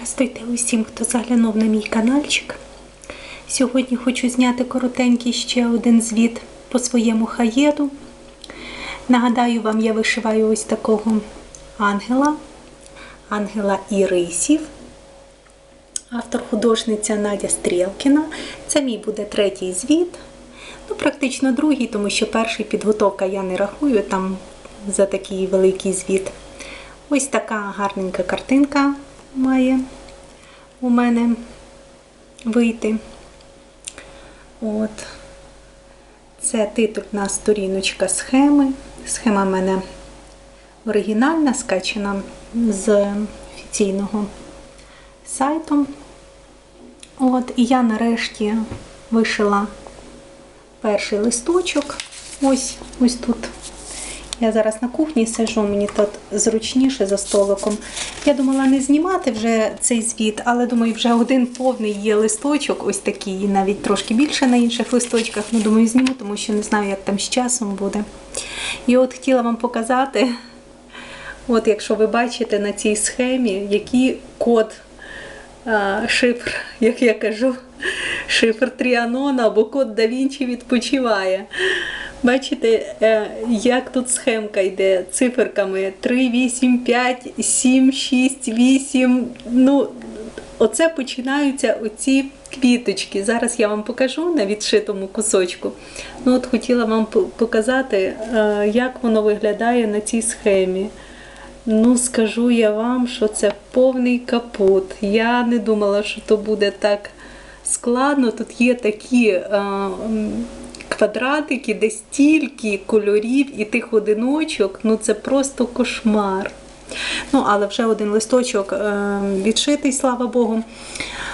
Здрастуйте усім, хто заглянув на мій каналчик. Сьогодні хочу зняти коротенький ще один звіт по своєму хаєду. Нагадаю вам, я вишиваю ось такого ангела, ангела Ірисів. Автор художниця Надя Стрілкіна. Це мій буде третій звіт. Ну, практично другий, тому що перший підготовка я не рахую там за такий великий звіт. Ось така гарненька картинка має у мене вийти. От. Це титульна сторіночка схеми. Схема в мене оригінальна, скачена з офіційного сайту. От, і я нарешті вишила перший листочок. Ось, ось тут. Я зараз на кухні сижу, мені тут зручніше за столиком. Я думала не знімати вже цей звіт, але думаю, вже один повний є листочок, ось такий, навіть трошки більше на інших листочках. Ну, думаю, зніму, тому що не знаю, як там з часом буде. І от хотіла вам показати, от якщо ви бачите на цій схемі, який код шифр, як я кажу, шифр Тріанона або код да Вінчі відпочиває. Бачите, е, як тут схемка йде циферками 3, 8, 5, 7, 6, 8. Ну, оце починаються оці квіточки. Зараз я вам покажу на відшитому кусочку. Ну, от хотіла вам показати, е, як воно виглядає на цій схемі. Ну, скажу я вам, що це повний капут. Я не думала, що то буде так складно. Тут є такі е, квадратики, де стільки кольорів і тих одиночок. Ну це просто кошмар. Ну, але вже один листочок е, відшитий, слава Богу.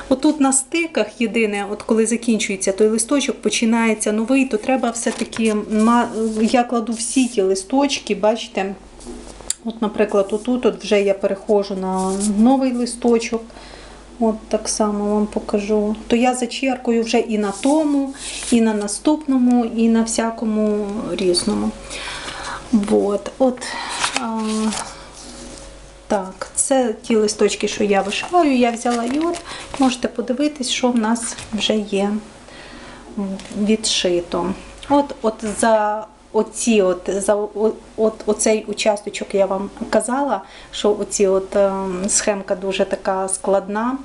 Отут на стиках єдине, от коли закінчується той листочок, починається новий, то треба все-таки, я кладу всі ті листочки, бачите, От, наприклад, отут от вже я переходжу на новий листочок. От так само вам покажу. То я зачеркую вже і на тому, і на наступному, і на всякому різному. От, от, а, так, це ті листочки, що я вишиваю, я взяла і можете подивитись, що в нас вже є відшито. От, от за оці, от, за от, оцей участочок я вам казала, що оці от, ем, схемка дуже така складна.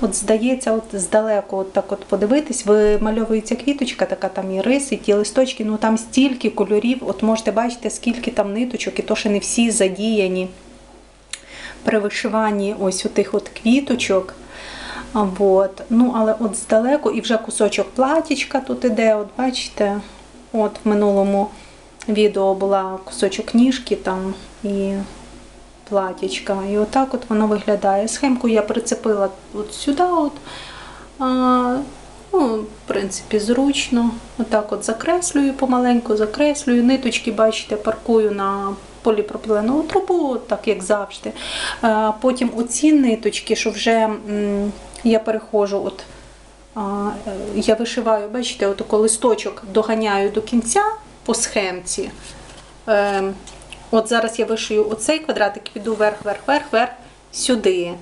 От здається, от здалеку от так от подивитись, вимальовується квіточка, така там і риси, ті листочки, ну там стільки кольорів, от можете бачити, скільки там ниточок, і то ще не всі задіяні при вишиванні ось у тих от квіточок. От. Ну, але от здалеку, і вже кусочок платічка тут іде, от бачите, от в минулому відео була кусочок ніжки там і платічка. І отак от воно виглядає. Схемку я прицепила от сюди. От. А, ну, в принципі, зручно. Отак от закреслюю помаленьку, закреслюю. Ниточки, бачите, паркую на поліпропіленову трубу, так як завжди. А, потім оці ниточки, що вже я переходжу, от, е, я вишиваю, бачите, отако листочок доганяю до кінця по схемці. Е, от зараз я вишию оцей квадратик, піду вверх, вверх, вверх, вверх, сюди.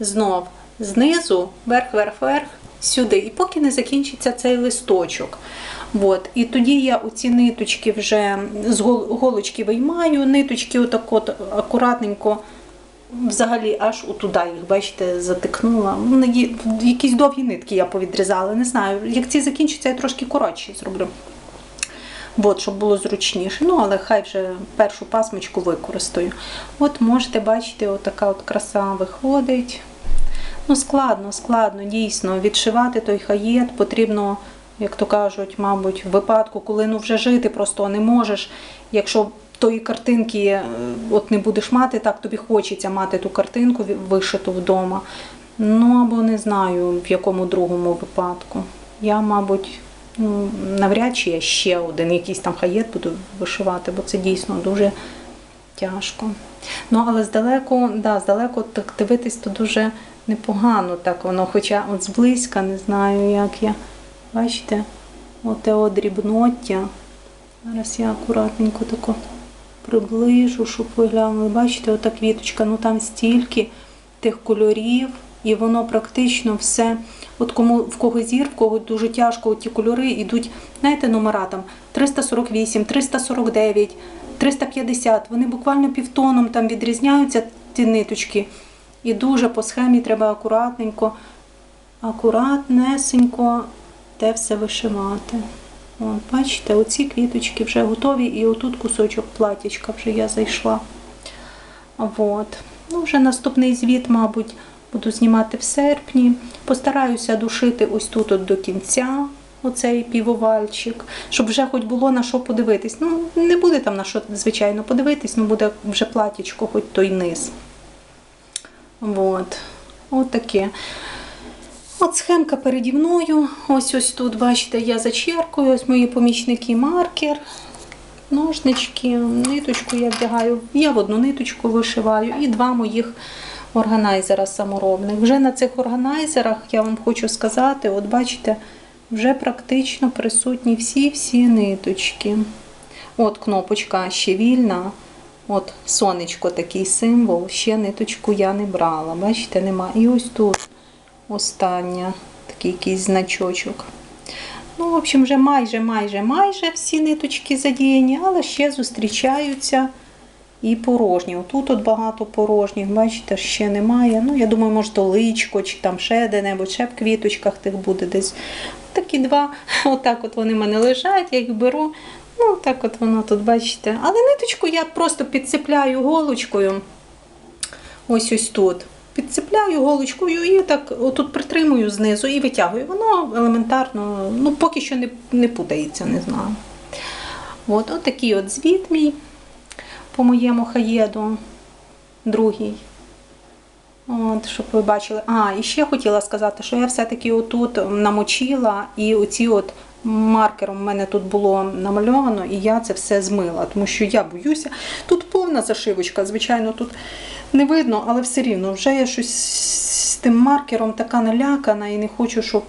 Знов знизу, вверх, вверх, вверх, сюди. І поки не закінчиться цей листочок. От. І тоді я оці ниточки вже з голочки виймаю, ниточки отак от акуратненько. Взагалі аж отуда їх, бачите, затикнула. Ну, Якісь довгі нитки я повідрізала, не знаю. Як ці закінчаться, я трошки коротші зроблю. От, щоб було зручніше. Ну, але хай вже першу пасмочку використаю. От можете бачити, отака от краса виходить. Ну, складно, складно, дійсно. Відшивати той хаєт потрібно, як то кажуть, мабуть, в випадку, коли ну вже жити просто не можеш. Якщо тої картинки е, от не будеш мати, так тобі хочеться мати ту картинку вишиту вдома. Ну або не знаю в якому другому випадку. Я, мабуть, ну, навряд чи я ще один якийсь там хаєт буду вишивати, бо це дійсно дуже тяжко. Ну, але здалеку, да, здалеку так дивитись то дуже непогано так воно, хоча от зблизька не знаю, як я. Бачите, оте от дрібноття. Зараз я акуратненько тако приближу, щоб ви глянули. Бачите, ота квіточка, ну там стільки тих кольорів, і воно практично все. От кому в кого зір, в кого дуже тяжко, ті кольори йдуть, знаєте, номера там 348, 349, 350. Вони буквально півтоном там відрізняються ті ниточки. І дуже по схемі треба акуратненько, акуратнесенько те все вишивати. От, бачите, оці квіточки вже готові, і отут кусочок платічка вже я зайшла. От. Ну, вже наступний звіт, мабуть, буду знімати в серпні. Постараюся душити ось тут от до кінця. Оцей півовальчик, щоб вже хоч було на що подивитись. Ну, не буде там на що, звичайно, подивитись, ну буде вже платічко, хоч той низ. От. От таке. От схемка переді мною. Ось ось тут, бачите, я зачеркую, ось мої помічники маркер, ножнички, ниточку я вдягаю. Я в одну ниточку вишиваю і два моїх органайзера саморобних. Вже на цих органайзерах я вам хочу сказати, от бачите, вже практично присутні всі-всі ниточки. От кнопочка ще вільна. От сонечко такий символ, ще ниточку я не брала. Бачите, нема. І ось тут остання, такий якийсь значочок. Ну, в общем, вже майже, майже, майже всі ниточки задіяні, але ще зустрічаються і порожні. Отут от багато порожніх, бачите, ще немає. Ну, я думаю, може, то личко, чи там ще де-небудь, ще в квіточках тих буде десь. Такі два, отак от вони в мене лежать, я їх беру. Ну, так от воно тут, бачите. Але ниточку я просто підцепляю голочкою. Ось ось тут. Підцепляю голочкою і так отут притримую знизу і витягую. Воно елементарно, ну поки що не, не путається, не знаю. От, от такий от звіт мій по моєму хаєду, другий. От, щоб ви бачили. А, і ще хотіла сказати, що я все-таки отут намочила і оці от маркером в мене тут було намальовано, і я це все змила, тому що я боюся. Тут повна зашивочка, звичайно, тут не видно, але все рівно вже я щось з тим маркером така налякана і не хочу, щоб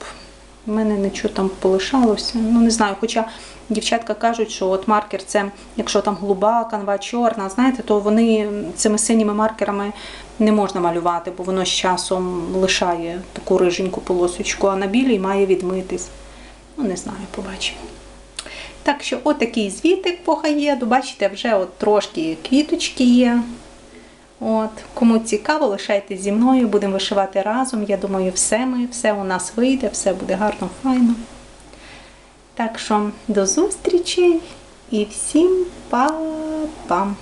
в мене нічого там полишалося. Ну, не знаю, хоча дівчатка кажуть, що от маркер це, якщо там голуба, канва чорна, знаєте, то вони цими синіми маркерами не можна малювати, бо воно з часом лишає таку риженьку полосочку, а на білій має відмитись. Ну, не знаю, побачимо. Так що, отакий звітик по. Бачите, вже от трошки квіточки є. От, Кому цікаво, лишайтесь зі мною, будемо вишивати разом. Я думаю, все ми, все у нас вийде, все буде гарно, файно. Так що до зустрічі і всім па-пам!